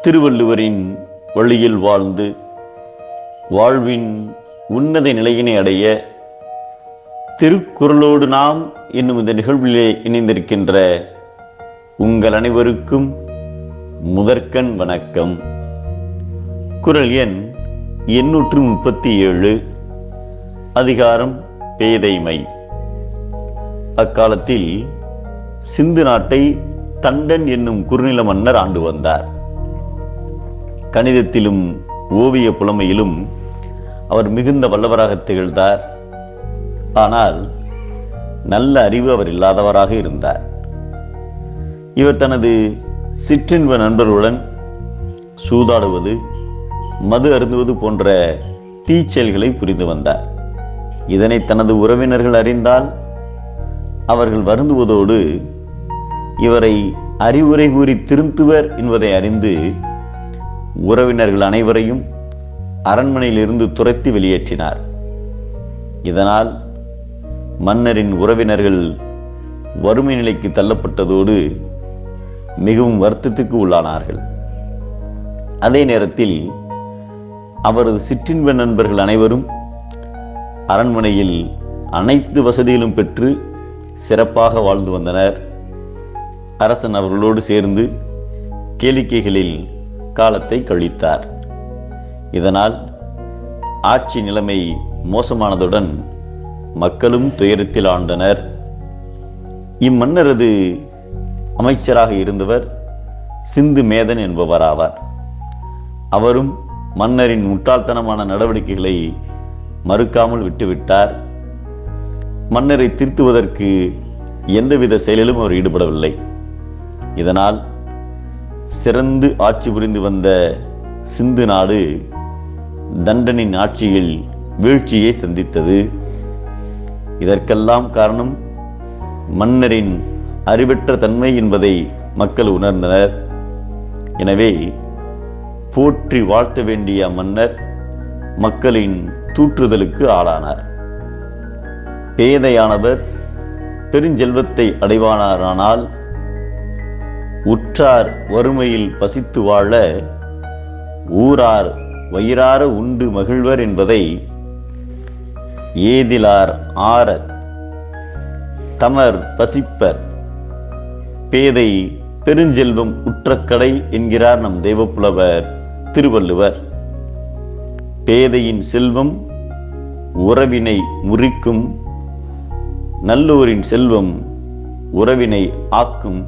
திருவள்ளுவரின் வழியில் வாழ்ந்து வாழ்வின் உன்னத நிலையினை அடைய திருக்குறளோடு நாம் என்னும் இந்த நிகழ்விலே இணைந்திருக்கின்ற உங்கள் அனைவருக்கும் முதற்கண் வணக்கம். குரல் எண் எண்ணூற்று முப்பத்தி ஏழு அதிகாரம் பேதைமை. அக்காலத்தில் சிந்து நாட்டை தண்டன் என்னும் குறுநில மன்னர் ஆண்டு வந்தார். கணிதத்திலும் ஓவிய புலமையிலும் அவர் மிகுந்த வல்லவராக திகழ்ந்தார். ஆனால் நல்ல அறிவு அவர் இல்லாதவராக இருந்தார். இவர் தனது சிற்றின்ப நண்பர்களுடன் சூதாடுவது மது அருந்துவது போன்ற தீச்செயல்களை புரிந்து வந்தார். இதனை தனது உறவினர்கள் அறிந்தால் அவர்கள் வருந்துவதோடு இவரை அறிவுரை கூறி திருந்துவர் என்பதை அறிந்து உறவினர்கள் அனைவரையும் அரண்மனையிலிருந்து துரத்தி வெளியேற்றினார். இதனால் மன்னரின் உறவினர்கள் வறுமை நிலைக்கு தள்ளப்பட்டதோடு மிகவும் வருத்தத்துக்கு உள்ளானார்கள். அதே நேரத்தில் அவரது சிற்றின்ப நண்பர்கள் அனைவரும் அரண்மனையில் அனைத்து வசதிகளும் பெற்று சிறப்பாக வாழ்ந்து வந்தனர். அரசன் அவர்களோடு சேர்ந்து கேளிக்கைகளில் காலத்தை கழித்தார். இதனால் ஆட்சி நிலைமை மோசமானதுடன் மக்களும் துயரத்தில் ஆண்டனர் இம்மன்னரது அமைச்சராக இருந்தவர் சிந்து மேதன் என்பவராவார் அவரும் மன்னரின் முட்டாள்தனமான நடவடிக்கைகளை மறுக்காமல் விட்டுவிட்டார். மன்னரை திருத்துவதற்கு எந்தவித செயலிலும் அவர் ஈடுபடவில்லை. இதனால் சிறந்து ஆட்சி புரிந்து வந்த சிந்து நாடு தண்டனின் ஆட்சியில் வீழ்ச்சியை சந்தித்தது. இதற்கெல்லாம் காரணம் மன்னரின் அறிவற்ற தன்மை என்பதை மக்கள் உணர்ந்தனர். எனவே போற்றி வாழ்த்த வேண்டிய மன்னர் மக்களின் தூற்றுதலுக்கு ஆளானார். பேதையானவர் பெருஞ்செல்வத்தை அடைவானாரானால் உற்றார் வறுமையில் பசித்து வாழ ஊரார் வயிறார உண்டு மகிழ்வர் என்பதை ஏதிலார் ஆற தமர் பசிப்பர். பேதை பெருஞ்செல்வம் உற்றக்கடை என்கிறார் நம் தெய்வப்புலவர் திருவள்ளுவர். பேதையின் செல்வம் உறவினை முறிக்கும் நல்லோரின் செல்வம் உறவினை ஆக்கும்.